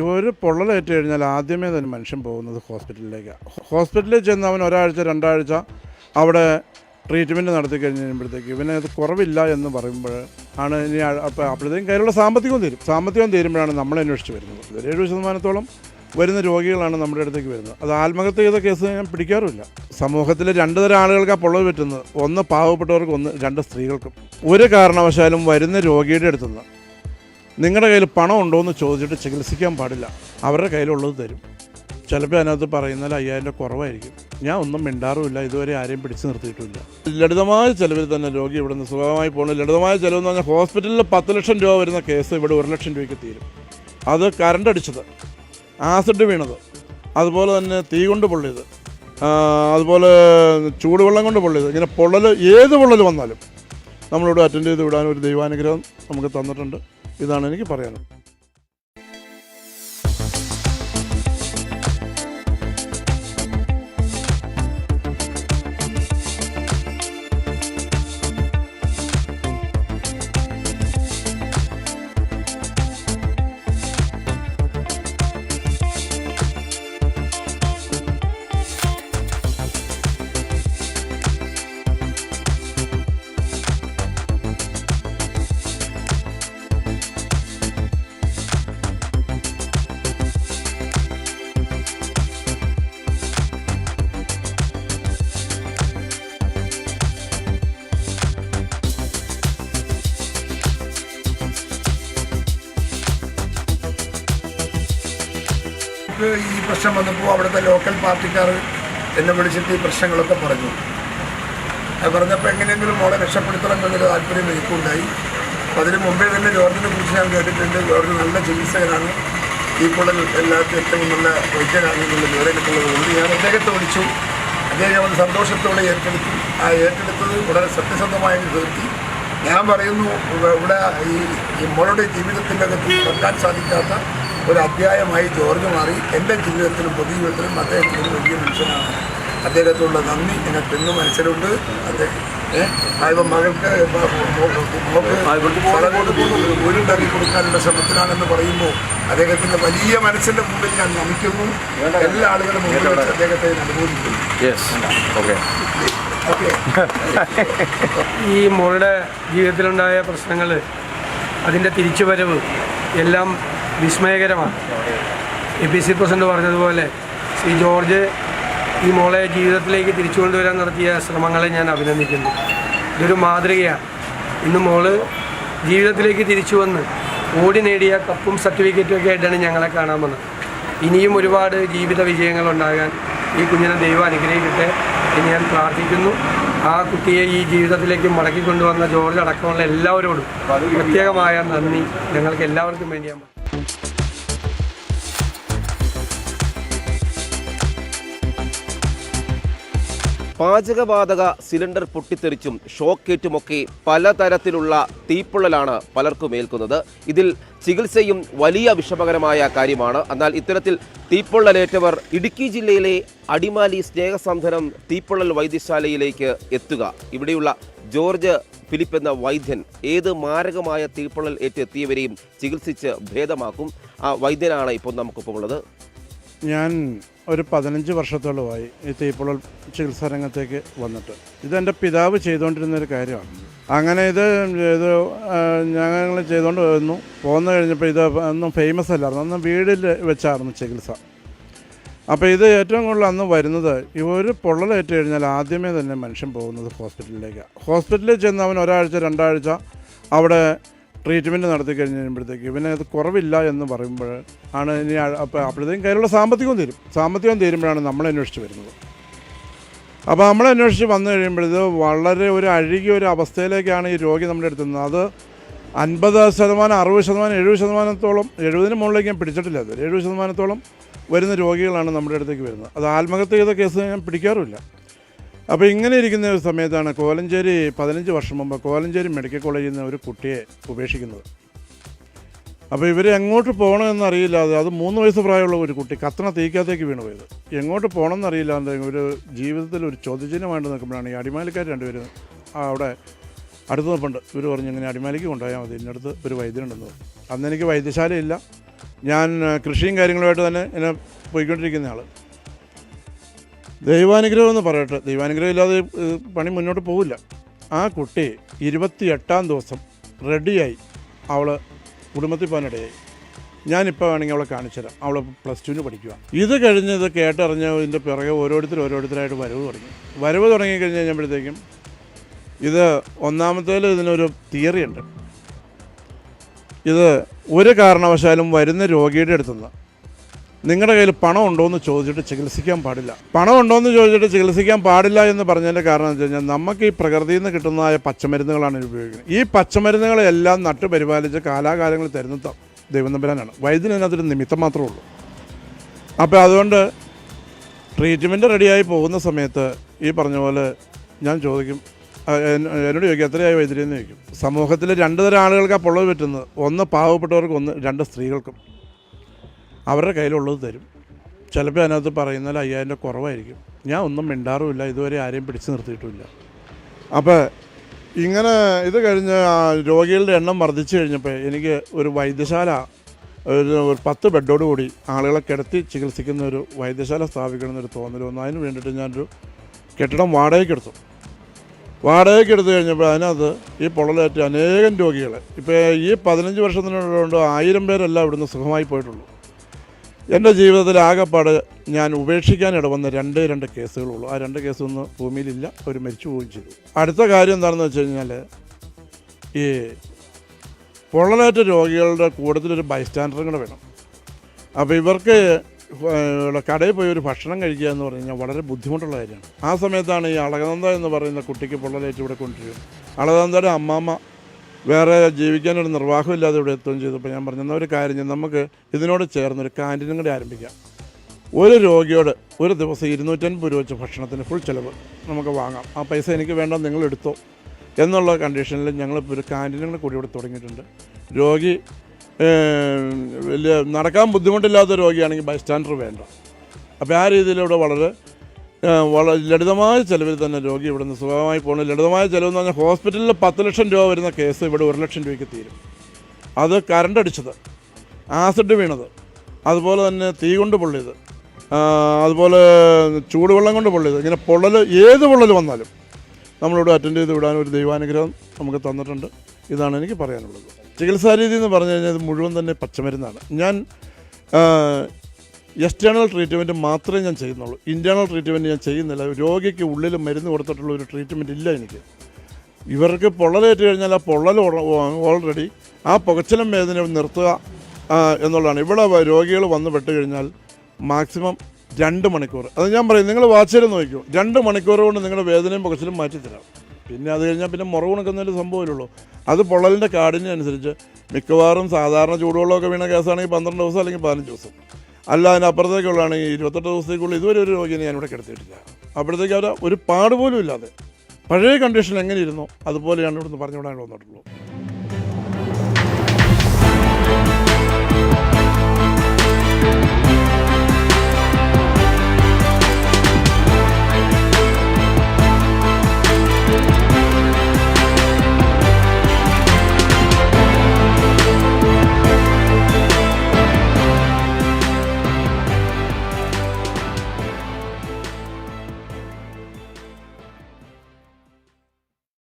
ഒരു പൊള്ളലേറ്റ് കഴിഞ്ഞാൽ ആദ്യമേ തന്നെ മനുഷ്യൻ പോകുന്നത് ഹോസ്പിറ്റലിലേക്കാണ് ഹോസ്പിറ്റലിൽ ചെന്ന് അവൻ ഒരാഴ്ച രണ്ടാഴ്ച അവിടെ ട്രീറ്റ്മെന്റ് നടത്തി കഴിഞ്ഞ് കഴിയുമ്പോഴത്തേക്ക് ഇവനെ അത് കുറവില്ല എന്ന് പറയുമ്പോൾ ആണ് ഇനി അപ്പോൾ അപ്പോഴത്തേക്കും കയ്യിലുള്ള സാമ്പത്തികവും തീരും. സാമ്പത്തികം തീരുമ്പോഴാണ് നമ്മൾ അന്വേഷിച്ച് വരുന്നത്. ഒരു എഴുപത് ശതമാനത്തോളം വരുന്ന രോഗികളാണ് നമ്മുടെ അടുത്തേക്ക് വരുന്നത്. അത് ആത്മഹത്യ ചെയ്ത കേസ് ഞാൻ പിടിക്കാറുമില്ല. സമൂഹത്തിൽ രണ്ട് തരം ആളുകൾക്കാണ് പൊള്ളൽ പറ്റുന്നത്. ഒന്ന് പാവപ്പെട്ടവർക്ക് ഒന്ന് രണ്ട് സ്ത്രീകൾക്കും. ഒരു കാരണവശാലും വരുന്ന രോഗിയുടെ അടുത്തുനിന്ന് നിങ്ങളുടെ കയ്യിൽ പണം ഉണ്ടോ എന്ന് ചോദിച്ചിട്ട് ചികിത്സിക്കാൻ പാടില്ല. അവരുടെ കയ്യിലുള്ളത് തരും. ചിലപ്പോൾ അതിനകത്ത് പറയുന്നാൽ അയ്യായിരം രൂപ കുറവായിരിക്കും. ഞാൻ ഒന്നും മിണ്ടാറുമില്ല. ഇതുവരെ ആരെയും പിടിച്ചു നിർത്തിയിട്ടില്ല. ലളിതമായ ചിലവിൽ തന്നെ രോഗി ഇവിടെ നിന്ന് സുഖമായി പോകുന്നത് ലളിതമായ ചിലവെന്ന് പറഞ്ഞാൽ ഹോസ്പിറ്റലിൽ പത്ത് ലക്ഷം രൂപ വരുന്ന കേസ് ഇവിടെ ഒരു ലക്ഷം രൂപയ്ക്ക് തീരും. അത് കറണ്ട് അടിച്ചത്. ആസിഡ് വീണത്. അതുപോലെ തന്നെ തീ കൊണ്ട് പൊള്ളിയത്. അതുപോലെ ചൂടുവെള്ളം കൊണ്ട് പൊള്ളിയത്. ഇങ്ങനെ പൊള്ളൽ ഏത് പൊള്ളൽ വന്നാലും നമ്മളിവിടെ അറ്റൻഡ് ചെയ്ത് വിടാൻ ഒരു ദൈവാനുഗ്രഹം നമുക്ക് തന്നിട്ടുണ്ട്. ഇതാണ് എനിക്ക് പറയാനുള്ളത്. നമുക്ക് ഈ പ്രശ്നം വന്നപ്പോൾ അവിടുത്തെ ലോക്കൽ പാർട്ടിക്കാർ എന്നെ വിളിച്ചിട്ട് ഈ പ്രശ്നങ്ങളൊക്കെ പറഞ്ഞു. പറഞ്ഞപ്പോൾ എങ്ങനെയെങ്കിലും മോളെ രക്ഷപ്പെടുത്തണം എന്നൊരു താല്പര്യം എനിക്കുണ്ടായി. അപ്പം അതിന് മുമ്പേ തന്നെ ജോർജിനെ കുറിച്ച് ഞാൻ കേട്ടിട്ടുണ്ട്. ജോർജ് നല്ല ചികിത്സകനാണ്. ഈ കുടൽ എല്ലാത്തിനും ഏറ്റവും നല്ല വൈദ്യനാണ് എന്നുള്ള വിവരം കിട്ടുന്നത് കൊണ്ട് ഞാൻ അദ്ദേഹത്തെ വിളിച്ചു. അദ്ദേഹം അത് സന്തോഷത്തോടെ ഏറ്റെടുത്തു. ആ ഏറ്റെടുത്തത് വളരെ സത്യസന്ധമായി തീർത്തി. ഞാൻ പറയുന്നു ഇവിടെ ഈ ഈ മോളുടെ ജീവിതത്തിന്റെ അകത്ത് വെക്കാൻ സാധിക്കാത്ത ഒരു അധ്യായമായി ജോർജ് മാറി. എന്റെ ജീവിതത്തിലും പൊതുജീവിതത്തിലും അദ്ദേഹത്തിന് വലിയ മനുഷ്യനാണ്. അദ്ദേഹത്തോടുള്ള നന്ദി. എനിക്ക് എന്നും മനസ്സിലുണ്ട് അദ്ദേഹം മകൾക്ക് വീടുണ്ടാക്കി കൊടുക്കാനുള്ള ശ്രമത്തിലാണെന്ന് പറയുമ്പോൾ അദ്ദേഹത്തിന്റെ വലിയ മനസ്സിന്റെ മുമ്പിൽ ഞാൻ നമിക്കുന്നു. എല്ലാ ആളുകളും മുമ്പിൽ വെച്ച് അദ്ദേഹത്തെ അനുഭവിക്കുന്നു യെസ് ഓക്കെ ഓക്കെ ഈ മോളുടെ ജീവിതത്തിലുണ്ടായ പ്രശ്നങ്ങൾ അതിന്റെ തിരിച്ചുവരവ് എല്ലാം വിസ്മയകരമാണ്. എ പി സി പ്രസിഡന്റ് പറഞ്ഞതുപോലെ ശ്രീ ജോർജ് ഈ മോളെ ജീവിതത്തിലേക്ക് തിരിച്ചു കൊണ്ടുവരാൻ നടത്തിയ ശ്രമങ്ങളെ ഞാൻ അഭിനന്ദിക്കുന്നു. ഇതൊരു മാതൃകയാണ്. ഇന്ന് മോൾ ജീവിതത്തിലേക്ക് തിരിച്ചു വന്ന് ഓടി നേടിയ കപ്പും സർട്ടിഫിക്കറ്റും ഒക്കെ ആയിട്ടാണ് ഞങ്ങളെ കാണാൻ വന്നത്. ഇനിയും ഒരുപാട് ജീവിത വിജയങ്ങൾ ഉണ്ടാകാൻ ഈ കുഞ്ഞിനെ ദൈവം അനുഗ്രഹിക്കട്ടെ എന്ന് ഞാൻ പ്രാർത്ഥിക്കുന്നു. ആ കുട്ടിയെ ഈ ജീവിതത്തിലേക്ക് മടക്കി കൊണ്ടുവന്ന ജോർജ് അടക്കമുള്ള എല്ലാവരോടും പ്രത്യേകമായ നന്ദി. ഞങ്ങൾക്ക് എല്ലാവർക്കും വേണ്ടി പാചകവാതക സിലിണ്ടർ പൊട്ടിത്തെറിച്ചും ഷോക്കേറ്റുമൊക്കെ പലതരത്തിലുള്ള തീപ്പൊള്ളലാണ് പലർക്കും ഏൽക്കുന്നത്. ഇതിൽ ചികിത്സയും വലിയ വിഷമകരമായ കാര്യമാണ്. എന്നാൽ ഇത്തരത്തിൽ തീപ്പൊള്ളലേറ്റവർ ഇടുക്കി ജില്ലയിലെ അടിമാലി സ്നേഹസന്ധനം തീപ്പൊള്ളൽ വൈദ്യശാലയിലേക്ക് എത്തുക. ഇവിടെയുള്ള ജോർജ് ഫിലിപ്പ് എന്ന വൈദ്യൻ ഏത് മാരകമായ തീപ്പൊള്ളൽ ഏറ്റെത്തിയവരെയും ചികിത്സിച്ച് ഭേദമാക്കും. ആ വൈദ്യനാണ് ഇപ്പോൾ നമുക്കിപ്പോൾ ഉള്ളത്. ഞാൻ ഒരു പതിനഞ്ച് വർഷത്തോളമായി ഈ തീപ്പൊള്ളൽ ചികിത്സാ രംഗത്തേക്ക് വന്നിട്ട്. ഇതെന്റെ പിതാവ് ചെയ്തുകൊണ്ടിരുന്ന ഒരു കാര്യമാണ്. അങ്ങനെ ഇത് ഇത് ഞങ്ങൾ ചെയ്തുകൊണ്ട് വന്നു. പോന്നു കഴിഞ്ഞപ്പോൾ ഇത് ഒന്നും ഫേമസ് അല്ലായിരുന്നു. അന്ന് വീടിൽ വെച്ചായിരുന്നു ചികിത്സ. അപ്പോൾ ഇത് ഏറ്റവും കൂടുതൽ അന്ന് വരുന്നത് ഈ ഒരു പൊള്ളലേറ്റ് കഴിഞ്ഞാൽ ആദ്യമേ തന്നെ മനുഷ്യൻ പോകുന്നത് ഹോസ്പിറ്റലിലേക്കാണ് ഹോസ്പിറ്റലിൽ ചെന്ന് അവൻ ഒരാഴ്ച രണ്ടാഴ്ച അവിടെ ട്രീറ്റ്മെന്റ് നടത്തി കഴിഞ്ഞ് കഴിയുമ്പോഴത്തേക്ക് ഇവന് അത് കുറവില്ല എന്ന് പറയുമ്പോൾ ആണ് ഇനി അപ്പോൾ അപ്പോഴത്തേക്കും കയ്യിലുള്ള സാമ്പത്തികവും തീരും. സാമ്പത്തികം തീരുമ്പോഴാണ് നമ്മൾ അന്വേഷിച്ച് വരുന്നത്. അപ്പോൾ നമ്മൾ അന്വേഷിച്ച് വന്നു കഴിയുമ്പോഴത് വളരെ ഒരു അഴുകിയ ഒരു അവസ്ഥയിലേക്കാണ് ഈ രോഗി നമ്മുടെ അടുത്തുന്നത് അത് അൻപത് ശതമാനം അറുപത് ശതമാനം എഴുപത് ശതമാനത്തോളം എഴുപതിന് മുകളിലേക്ക് ഞാൻ പിടിച്ചിട്ടില്ല അത് എഴുപത് ശതമാനത്തോളം വരുന്ന രോഗികളാണ് നമ്മുടെ അടുത്തേക്ക് വരുന്നത്. അത് ആത്മഹത്യ ചെയ്ത കേസ് ഞാൻ പിടിക്കാറുമില്ല. അപ്പോൾ ഇങ്ങനെ ഇരിക്കുന്ന ഒരു സമയത്താണ് കോലഞ്ചേരി പതിനഞ്ച് വർഷം മുമ്പ് കോലഞ്ചേരി മെഡിക്കൽ കോളേജിൽ നിന്ന് ഒരു കുട്ടിയെ ഉപേക്ഷിക്കുന്നത്. അപ്പോൾ ഇവർ എങ്ങോട്ട് പോകണമെന്ന് അറിയില്ലാതെ അത് മൂന്ന് വയസ്സ് പ്രായമുള്ള ഒരു കുട്ടി കത്തണ തീക്കകത്തേക്ക് വീണ് പോയത്. എങ്ങോട്ട് പോകണമെന്ന് അറിയില്ലാതെ ഒരു ജീവിതത്തിൽ ഒരു ചോദ്യചിഹ്നമായിട്ട് നിൽക്കുമ്പോഴാണ് ഈ അടിമാലിക്കാർ രണ്ടുപേരും അവിടെ അടുത്ത് നിൽപ്പുണ്ട്. ഇവർ പറഞ്ഞു ഇങ്ങനെ അടിമാലിക്ക് കൊണ്ടുപോയാൽ മതി ഇതിനടുത്ത് ഒരു വൈദ്യനുണ്ടെന്ന് അന്ന് എനിക്ക് വൈദ്യശാലയില്ല. ഞാൻ കൃഷിയും കാര്യങ്ങളുമായിട്ട് തന്നെ എന്നെ പോയിക്കൊണ്ടിരിക്കുന്ന ആൾ ദൈവാനുഗ്രഹം എന്ന് പറയട്ടെ. ദൈവാനുഗ്രഹം ഇല്ലാതെ പണി മുന്നോട്ട് പോവില്ല. ആ കുട്ടി ഇരുപത്തി എട്ടാം ദിവസം റെഡിയായി അവൾ കുടുംബത്തിൽ പോകാനിടയായി. ഞാനിപ്പോൾ വേണമെങ്കിൽ അവളെ കാണിച്ചു തരാം. അവൾ പ്ലസ് ടുവിന് പഠിക്കുക ഇത് കഴിഞ്ഞ് ഇത് കേട്ടറിഞ്ഞ ഇതിന്റെ പിറകെ ഓരോരുത്തർ ഓരോരുത്തരായിട്ട് വരവ് തുടങ്ങി. വരവ് തുടങ്ങി കഴിഞ്ഞ് കഴിഞ്ഞപ്പോഴത്തേക്കും ഇത് ഒന്നാമത്തേൽ ഇതിനൊരു തിയറി ഉണ്ട്. ഇത് ഒരു കാരണവശാലും വരുന്ന രോഗിയുടെ അടുത്തുനിന്ന് നിങ്ങളുടെ കയ്യിൽ പണം ഉണ്ടോ എന്ന് ചോദിച്ചിട്ട് ചികിത്സിക്കാൻ പാടില്ല. പണം ഉണ്ടോ എന്ന് ചോദിച്ചിട്ട് ചികിത്സിക്കാൻ പാടില്ല എന്ന് പറഞ്ഞതിന്റെ കാരണം എന്ന് വെച്ച് കഴിഞ്ഞാൽ നമുക്ക് ഈ പ്രകൃതിയിൽ നിന്ന് കിട്ടുന്നതായ പച്ചമരുന്നുകളാണ് ഉപയോഗിക്കുന്നത്. ഈ പച്ചമരുന്നുകളെല്ലാം നട്ടു പരിപാലിച്ച് കാലാകാലങ്ങൾ തരുന്ന ദൈവനമ്പരാനാണ് വൈദ്യുതി വൈദ്യന് അതിനകത്തൊരു നിമിത്തം മാത്രമേ ഉള്ളൂ. അപ്പോൾ അതുകൊണ്ട് ട്രീറ്റ്മെന്റ് റെഡിയായി പോകുന്ന സമയത്ത് ഈ പറഞ്ഞ പോലെ ഞാൻ ചോദിക്കും എന്നോട് ചോദിക്കും എത്രയായി വൈദ്യുതി എന്ന് ചോദിക്കും. സമൂഹത്തിൽ രണ്ട് തരം ആളുകൾക്കാണ് പൊള്ളവ് പറ്റുന്നത്. ഒന്ന് പാവപ്പെട്ടവർക്കും ഒന്ന് രണ്ട് സ്ത്രീകൾക്കും. അവരുടെ കയ്യിലുള്ളത് തരും. ചിലപ്പോൾ അതിനകത്ത് പറയുന്നാൽ അയ്യായിരം രൂപ കുറവായിരിക്കും. ഞാൻ ഒന്നും മിണ്ടാറുമില്ല. ഇതുവരെ ആരെയും പിടിച്ചു നിർത്തിയിട്ടുമില്ല അപ്പോൾ ഇങ്ങനെ ഇത് കഴിഞ്ഞ് രോഗികളുടെ എണ്ണം വർദ്ധിച്ചു കഴിഞ്ഞപ്പോൾ എനിക്ക് ഒരു വൈദ്യശാല ഒരു പത്ത് ബെഡോട് കൂടി ആളുകളെ കിടത്തി ചികിത്സിക്കുന്ന ഒരു വൈദ്യശാല സ്ഥാപിക്കണമെന്നൊരു തോന്നൽ വന്നു. അതിന് വേണ്ടിയിട്ട് ഞാനൊരു കെട്ടിടം വാടകയ്ക്ക് എടുത്തു. വാടകയ്ക്ക് എടുത്തു കഴിഞ്ഞപ്പോൾ അതിനകത്ത് ഈ പൊള്ളലേറ്റ അനേകം രോഗികളെ. ഇപ്പോൾ ഈ പതിനഞ്ച് വർഷത്തിനുള്ളതുകൊണ്ട് ആയിരം പേരെല്ലാം ഇവിടുന്ന് സുഖമായി പോയിട്ടുള്ളൂ. എന്റെ ജീവിതത്തിൽ ആകെപ്പാട് ഞാൻ ഉപേക്ഷിക്കാൻ ഇടവന്ന രണ്ട് രണ്ട് കേസുകളുള്ളൂ. ആ രണ്ട് കേസൊന്നും ഭൂമിയിലില്ല. അവർ മരിച്ചു പോവുകയും ചെയ്തു. അടുത്ത കാര്യം എന്താണെന്ന് വെച്ച് കഴിഞ്ഞാൽ ഈ പൊള്ളലേറ്റ രോഗികളുടെ കൂടുതലൊരു ബൈസ്റ്റാൻഡറും കൂടെ വേണം. അപ്പോൾ ഇവർക്ക് കടയിൽ പോയി ഒരു ഭക്ഷണം കഴിക്കുക എന്ന് പറഞ്ഞു കഴിഞ്ഞാൽ വളരെ ബുദ്ധിമുട്ടുള്ള കാര്യമാണ്. ആ സമയത്താണ് ഈ അളകനന്ദ എന്ന് പറയുന്ന കുട്ടിക്ക് പൊള്ളലേറ്റ് ഇവിടെ കൊണ്ടുവരും അളകനന്ദയുടെ അമ്മാമ്മ വേറെ ജീവിക്കാനൊരു നിർവാഹമില്ലാതെ ഇവിടെ എത്തുകയും ചെയ്തപ്പോൾ ഞാൻ പറഞ്ഞു എന്നാൽ ഒരു കാര്യം നമുക്ക് ഇതിനോട് ചേർന്നൊരു ക്യാന്റീനും കൂടി ആരംഭിക്കാം. ഒരു രോഗിയോട് ഒരു ദിവസം ഇരുന്നൂറ്റൻപത് രൂപ വെച്ച് ഭക്ഷണത്തിന് ഫുൾ ചിലവ് നമുക്ക് വാങ്ങാം. ആ പൈസ എനിക്ക് വേണ്ട നിങ്ങൾ എടുത്തോ. എന്നുള്ള കണ്ടീഷനിൽ ഞങ്ങളിപ്പോൾ ഒരു ക്യാന്റീനും കൂടി ഇവിടെ തുടങ്ങിയിട്ടുണ്ട്. രോഗി വലിയ നടക്കാൻ ബുദ്ധിമുട്ടില്ലാത്ത രോഗിയാണെങ്കിൽ ബൈ സ്റ്റാൻഡർ വേണ്ട. അപ്പോൾ ആ രീതിയിലൂടെ വളരെ വളരെ ലളിതമായ ചിലവിൽ തന്നെ രോഗി ഇവിടെ നിന്ന് സുഖമായി പോകുന്നത് ലളിതമായ ചിലവെന്ന് പറഞ്ഞാൽ ഹോസ്പിറ്റലിൽ പത്ത് ലക്ഷം രൂപ വരുന്ന കേസ് ഇവിടെ ഒരു ലക്ഷം രൂപയ്ക്ക് തീരും. അത് കറണ്ട് അടിച്ചത്. ആസിഡ് വീണത്. അതുപോലെ തന്നെ തീ കൊണ്ട് പൊള്ളിയത്. അതുപോലെ ചൂടുവെള്ളം കൊണ്ട് പൊള്ളിയത്. ഇങ്ങനെ പൊള്ളൽ ഏത് പൊള്ളൽ വന്നാലും നമ്മളിവിടെ അറ്റൻഡ് ചെയ്ത് വിടാൻ ഒരു ദൈവാനുഗ്രഹം നമുക്ക് തന്നിട്ടുണ്ട്. ഇതാണ് എനിക്ക് പറയാനുള്ളത്. ചികിത്സാ രീതി എന്ന് പറഞ്ഞു കഴിഞ്ഞാൽ മുഴുവൻ തന്നെ പച്ചമരുന്നാണ്. ഞാൻ എക്സ്റ്റേണൽ ട്രീറ്റ്മെന്റ് മാത്രമേ ഞാൻ ചെയ്യുന്നുള്ളൂ. ഇന്റേർണൽ ട്രീറ്റ്മെന്റ് ഞാൻ ചെയ്യുന്നില്ല. രോഗിക്ക് ഉള്ളിൽ മരുന്ന് കൊടുത്തിട്ടുള്ള ഒരു ട്രീറ്റ്മെന്റ് ഇല്ല എനിക്ക്. ഇവർക്ക് പൊള്ളലേറ്റ് കഴിഞ്ഞാൽ ആ പൊള്ളൽ ഓൾറെഡി ആ പുകച്ചിലും വേദന നിർത്തുക എന്നുള്ളതാണ്. ഇവിടെ രോഗികൾ വന്ന് പെട്ട് കഴിഞ്ഞാൽ മാക്സിമം രണ്ട് മണിക്കൂർ. അത് ഞാൻ പറയും നിങ്ങൾ വാച്ചിൽ നോക്കൂ. രണ്ട് മണിക്കൂർ കൊണ്ട് നിങ്ങളുടെ വേദനയും പുകച്ചിലും മാറ്റിത്തരാം പിന്നെ അത് കഴിഞ്ഞാൽ പിന്നെ മുറവ് ഉണക്കുന്നൊരു സംഭവമില്ലുള്ളൂ അത് പൊള്ളലിന്റെ കാടിനനുസരിച്ച് മിക്കവാറും സാധാരണ ചൂടുവെള്ളമൊക്കെ വീണ കേസാണെങ്കിൽ പന്ത്രണ്ട് ദിവസം അല്ലെങ്കിൽ പതിനഞ്ച് ദിവസം. അല്ല അപ്പുറത്തേക്കുള്ളതാണെങ്കിൽ ഇരുപത്തെട്ട് ദിവസത്തേക്കുള്ള ഇതുവരെ ഒരു രോഗിയെ ഇവിടെ കിടത്തിയിട്ടില്ല. അപ്പോഴത്തേക്ക് അവർ ഒരു പാട് പോലും ഇല്ലാതെ. പഴയ കണ്ടീഷൻ എങ്ങനെ ഇരുന്നോ അതുപോലെയാണ് ഇവിടുന്ന് പറഞ്ഞു വിടാൻ വന്നിട്ടുള്ളൂ